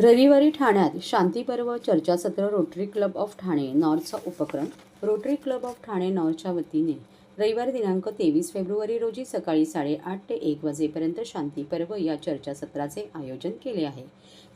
रविवारी ठाण्यात शांतीपर्व चर्चासत्र रोटरी क्लब ऑफ ठाणे नॉर्थचा उपक्रम. रोटरी क्लब ऑफ ठाणे नॉर्थच्या वतीने रविवार दिनांक तेवीस फेब्रुवारी रोजी सकाळी साडेआठ ते एक वाजेपर्यंत शांतीपर्व या चर्चासत्राचे आयोजन केले आहे.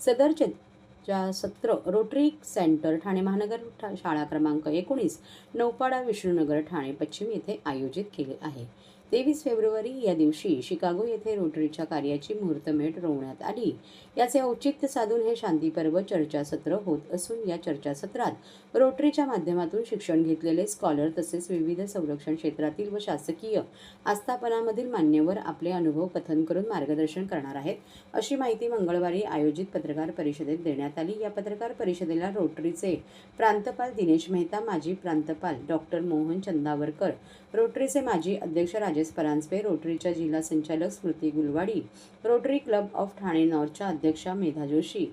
सदर चर्चासत्र रोटरी सेंटर ठाणे महानगर शाळा क्रमांक एकोणीस नौपाडा विष्णुनगर ठाणे पश्चिम येथे आयोजित केले आहे. तेवीस फेब्रुवारी या दिवशी शिकागो येथे रोटरीच्या कार्याची मुहूर्तमेढ रोवण्यात आली. याचे औचित्य साधून हे शांतीपर्व चर्चासत्र होत असून या चर्चासत्रात रोटरीच्या माध्यमातून शिक्षण घेतलेले स्कॉलर तसेच विविध संरक्षण क्षेत्रातील व शासकीय आस्थापनामधील मान्यवर आपले अनुभव कथन करून मार्गदर्शन करणार आहेत. अशी माहिती मंगळवारी आयोजित पत्रकार परिषदेत देण्यात आली. या पत्रकार परिषदेला रोटरीचे प्रांतपाल दिनेश मेहता माजी प्रांतपाल डॉक्टर मोहन चंदावरकर रोटरीचे माजी अध्यक्ष राज राजेश परांजपे रोटरीच्या जिल्हा संचालक Smriti Gulwadi Rotary club of Thane नॉर्थच्या अध्यक्षा मेधा जोशी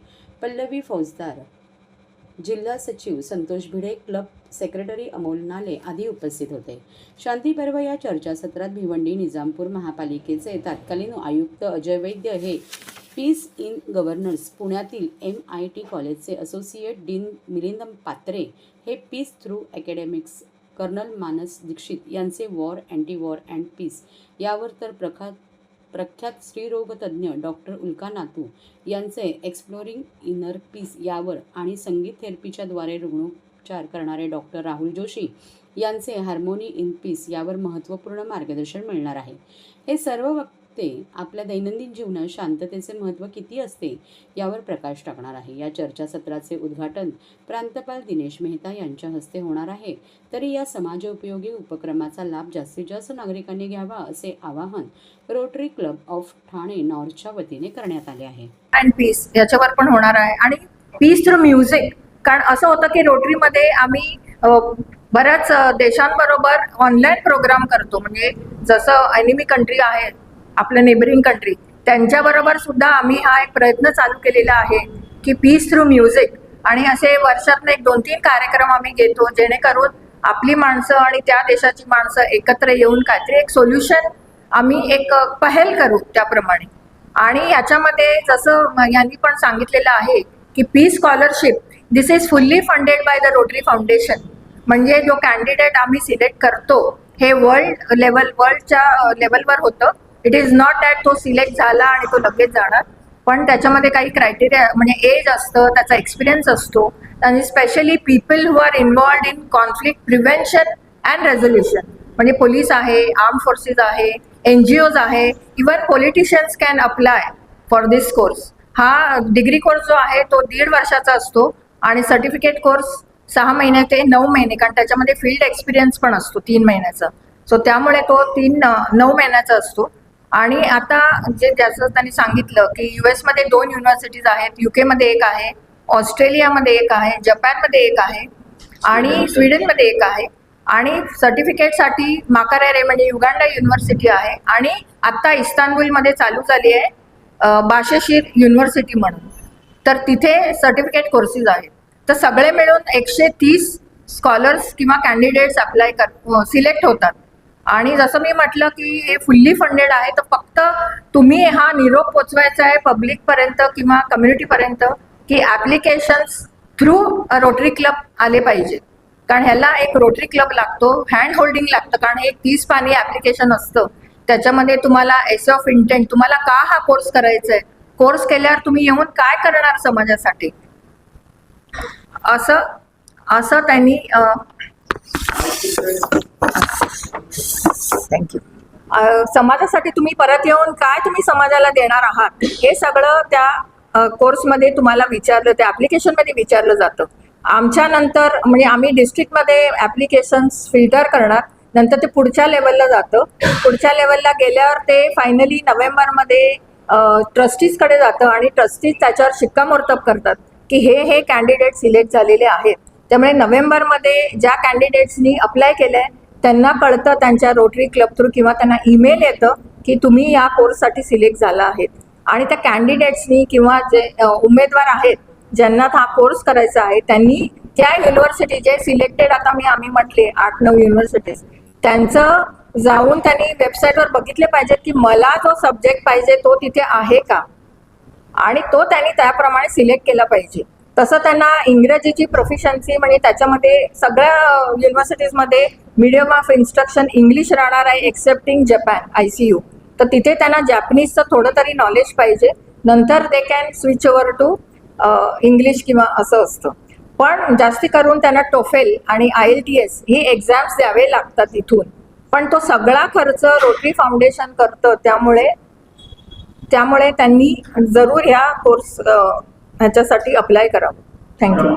पल्लवी फौजदार जिल्हा सचिव संतोष भिडे क्लब सेक्रेटरी अमोल नाले आदी उपस्थित होते. शांती पर्व या चर्चासत्रात भिवंडी निजामपूर महापालिकेचे तत्कालीन आयुक्त अजय वैद्य हे पीस इन गव्हर्नन्स पुण्यातील एम आय टी कॉलेजचे असोसिएट डीन मिलिंद पात्रे हे peace through academics colonel Manas Dixit यांचे war anti war and peace यावर तर प्रख्यात प्रख्यात स्त्रीरोगतज्ञ डॉक्टर उल्का नातू यांचे एक्सप्लोरिंग इनर पीस यावर आणि संगीत थेरपीच्या द्वारे रुग्णोपचार करणारे डॉक्टर राहुल जोशी यांचे हार्मोनी इन पीस यावर महत्त्वपूर्ण मार्गदर्शन मिळणार आहे. हे सर्व ते आपल्या दैनंदिन जीवनात शांततेचे महत्त्व किती असते यावर प्रकाश टाकणार आहे. या चर्चासत्राचे उद्घाटन प्रांतपाल दिनेश मेहता यांच्या हस्ते होणार आहे. तरी या समाजोपयोगी उपक्रमाचा लाभ जास्तीत जास्त नागरिकांनी घ्यावा असे आवाहन रोटरी क्लब ऑफ ठाणे नॉर्थच्या वतीने करण्यात आले आहे. अँड पीस याच्यावर पण होणार आहे. आणि पीस थ्रू म्युझिक कारण असं होतं की रोटरीमध्ये आम्ही बऱ्याच देशांबरोबर ऑनलाईन प्रोग्राम करतो. म्हणजे जसं एनिमी कंट्री आहे आपलं नेबरिंग कंट्री त्यांच्याबरोबर सुद्धा आम्ही हा एक प्रयत्न चालू केलेला आहे की पीस थ्रू म्युझिक आणि असे वर्षातनं एक दोन तीन कार्यक्रम आम्ही घेतो जेणेकरून आपली माणसं आणि त्या देशाची माणसं एकत्र येऊन काहीतरी एक सोल्युशन आम्ही एक पहल करू त्याप्रमाणे. आणि याच्यामध्ये जसं यांनी पण सांगितलेलं आहे की P scholarship this is fully funded by the Rotary foundation म्हणजे जो कॅन्डिडेट आम्ही सिलेक्ट करतो हे वर्ल्ड लेवल वर्ल्डच्या लेवलवर होतं. इट इज नॉट दॅट तो सिलेक्ट झाला आणि तो लगेच जाणार. पण त्याच्यामध्ये काही क्रायटेरिया म्हणजे एज असतं त्याचा एक्सपिरियन्स असतो. आणि specially people who are involved in conflict prevention and resolution म्हणजे पोलीस आहे आर्म फोर्सेस आहे एन जी ओज आहे. Even politicians can apply for this course हा डिग्री कोर्स जो आहे तो दीड वर्षाचा असतो. आणि सर्टिफिकेट कोर्स सहा महिने ते नऊ महिने कारण त्याच्यामध्ये फील्ड एक्सपिरियन्स पण असतो तीन महिन्याचा. सो त्यामुळे तो तीन नऊ महिन्याचा असतो. आणि आता जे त्याचं त्यांनी सांगितलं की यू मध्ये दोन युनिव्हर्सिटीज आहेत युके मध्ये एक आहे ऑस्ट्रेलियामध्ये एक आहे जपानमध्ये एक आहे आणि स्वीडनमध्ये एक आहे. आणि सर्टिफिकेटसाठी माकारेरे म्हणजे युगांडा युनिव्हर्सिटी आहे आणि आत्ता इस्तानबुलमध्ये चालू झाली आहे बाशेशीर युनिव्हर्सिटी म्हणून. तर तिथे सर्टिफिकेट कोर्सेस आहेत. तर सगळे मिळून एकशे तीस स्कॉलर्स किंवा कॅन्डिडेट्स अप्लाय कर सिलेक्ट होतात. आणि जसं मी म्हटलं की हे फुल्ली फंडेड आहे तर फक्त तुम्ही हा निरोप पोचवायचा आहे पब्लिकपर्यंत किंवा कम्युनिटीपर्यंत की ॲप्लिकेशन्स थ्रू रोटरी क्लब आले पाहिजे. कारण ह्याला एक रोटरी क्लब लागतो हँड होल्डिंग लागतं कारण हे एक तीस पाणी ॲप्लिकेशन असतं. त्याच्यामध्ये तुम्हाला एस ऑफ इंटेंट तुम्हाला का हा कोर्स करायचा आहे कोर्स केल्यावर तुम्ही येऊन काय करणार समाजासाठी? असं असं त्यांनी थँक्यू समाजासाठी तुम्ही परत येऊन काय तुम्ही समाजाला देणार आहात? हे सगळं त्या कोर्समध्ये तुम्हाला विचारलं त्या ॲप्लिकेशनमध्ये विचारलं जातं. आमच्या नंतर म्हणजे आम्ही डिस्ट्रिक्टमध्ये ॲप्लिकेशन्स फिल्टर करणार नंतर ते पुढच्या लेवलला जातं. पुढच्या लेवलला गेल्यावर ते फायनली नोव्हेंबरमध्ये ट्रस्टीजकडे जातं आणि ट्रस्टीज त्याच्यावर शिक्कामोर्तब करतात की हे हे कॅन्डिडेट सिलेक्ट झालेले आहेत. त्यामुळे नोव्हेंबरमध्ये ज्या कॅन्डिडेट्सनी अप्लाय केलंय त्यांना कळतं त्यांच्या रोटरी क्लब थ्रू किंवा त्यांना ईमेल येतं की तुम्ही या कोर्ससाठी सिलेक्ट झाला आहेत आणि त्या कॅन्डिडेट्सनी किंवा जे उमेदवार आहेत ज्यांना हा कोर्स करायचा आहे त्यांनी त्या युनिव्हर्सिटी जे सिलेक्टेड आता मी आम्ही म्हटले आठ नऊ युनिव्हर्सिटीज त्यांचं जाऊन त्यांनी वेबसाईटवर बघितले पाहिजेत की मला जो सब्जेक्ट पाहिजे तो तिथे आहे का? आणि तो त्यांनी त्याप्रमाणे सिलेक्ट केला पाहिजे. तसं त्यांना इंग्रजीची प्रोफिशन्सी म्हणजे त्याच्यामध्ये सगळ्या युनिव्हर्सिटीजमध्ये मिडियम ऑफ इन्स्ट्रक्शन इंग्लिश राहणार आहे excepting Japan I C U तर तिथे त्यांना जॅपनीजचं थोडं तरी नॉलेज पाहिजे. नंतर they can switch over to English किंवा असं असतं. पण जास्ती करून त्यांना टोफेल आणि आय एल टी एस ही एक्झाम्स द्यावे लागतात इथून. पण तो सगळा खर्च रोटरी फाउंडेशन करतं त्यामुळे त्यामुळे त्यांनी जरूर ह्या कोर्स ह्याच्यासाठी अप्लाय करावं थँक्यू